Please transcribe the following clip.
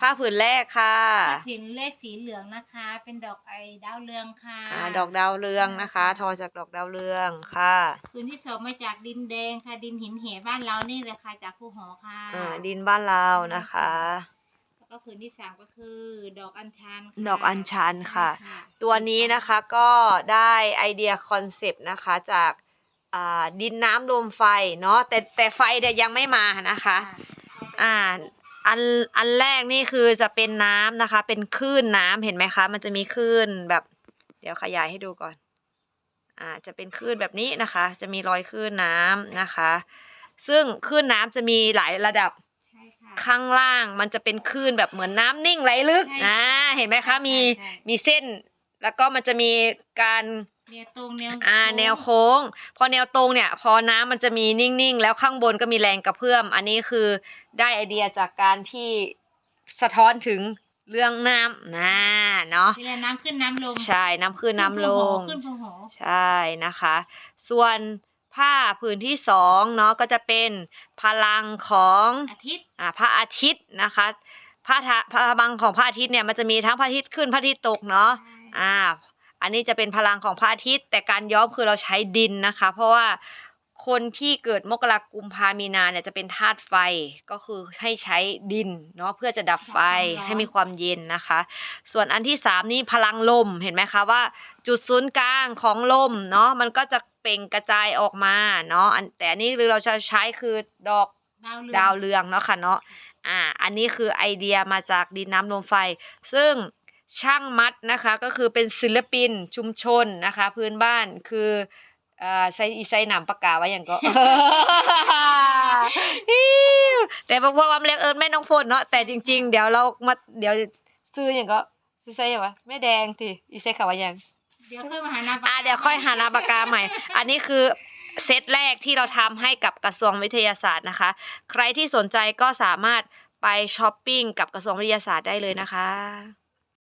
ผ้าผืนแรกค่ะผ้าผืนเลขสีเหลืองนะคะ เป็นดอกไอดาวเรืองค่ะอ่าดอกดาวเรืองนะคะ ทอจากดอกดาวเรืองค่ะผืนที่สองมาจากดินแดงค่ะ ดินหินเหบ้านเรานี่เลยค่ะ จากภูหอค่ะอ่าดินบ้านเรานะคะ แล้วก็ผืนที่สามก็คือ ดอกอัญชันค่ะดอกอัญชันค่ะใช่ตัวนี้นะคะก็ได้ไอเดียคอนเซปต์นะคะจากอ่าดินน้ำลมไฟเนาะแต่แต่ไฟเนี่ยยังไม่มานะคะ อ่า อันอันแรกนี่คือจะเป็นน้ำนะคะ เป็นคลื่นน้ำเห็นไหมคะ มันจะมีคลื่นแบบ เดี๋ยวขยายให้ดูก่อน อ่า จะเป็นคลื่นแบบนี้นะคะ จะมีรอยคลื่นน้ำนะคะ ซึ่งคลื่นน้ำจะมีหลายระดับใช่ค่ะข้างล่างมันจะเป็นคลื่นแบบเหมือนน้ำนิ่งไหลลึกใช่อ่าค่ะเห็นไหมคะ มีใช่ใช่มีเส้น แล้วก็มันจะมีการ แนวตรงแนวอ่าโค้งแนวโค้ง พอแนวตรงเนี่ย พอน้ำมันจะมีนิ่งๆ แล้วข้างบนก็มีแรงกระเพื่อม อันนี้คือได้ไอเดียจากการที่สะท้อนถึงเรื่องน้ำนะเนาะเวลาน้ำขึ้นน้ำลง ใช่น้ำขึ้นน้ำลง ขึ้นภูหอใช่นะคะ ส่วนผ้าผืนที่สองเนาะก็จะเป็นพลังของอาทิตย์อ่าพระอาทิตย์นะคะพระทะพลังของพระอาทิตย์เนี่ยมันจะมีทั้งพระอาทิตย์ขึ้นพระอาทิตย์ตกเนาะอ่า อันนี้จะเป็นพลังของพระอาทิตย์ แต่การย้อมคือเราใช้ดินนะคะ เพราะว่าคนที่เกิดมกรากุมพามีนาเนี่ยจะเป็นธาตุไฟก็คือให้ใช้ดินเนาะเพื่อจะดับไฟดับความร้อนให้มีความเย็นนะคะ ส่วนอันที่สามนี่พลังลมเห็นไหมคะว่า จุดศูนย์กลางของลมเนาะมันก็จะเปล่งกระจายออกมาเนาะอันแต่อันนี้เราจะใช้คือดอกดาวเรืองดาวเรืองเนาะค่ะเนาะอ่าอันนี้คือไอเดียมาจากดินน้ำลมไฟ ซึ่ง ช่างมัดนะคะก็คือเป็นศิลปินชุมชนนะคะ พื้นบ้านคืออ่าใส่อีไซหนามปากกาไว้อย่างก็อิ๊วแต่พวกพวกความเรียกเอิญแม่น้องฝนเนาะแต่จริง ๆ เดี๋ยวเรามาเดี๋ยวซื้ออย่างก็ซื้อใส่อย่างวะแม่แดงทีอีไซขาวอย่างเดี๋ยวค่อยมาหานาปากกอ่าเดี๋ยวค่อยหานาปากกาใหม่ อันนี้คือเซตแรกที่เราทำให้กับกระทรวงวิทยาศาสตร์นะคะ ใครที่สนใจก็สามารถไปช้อปปิ้งกับกระทรวงวิทยาศาสตร์ได้เลยนะคะ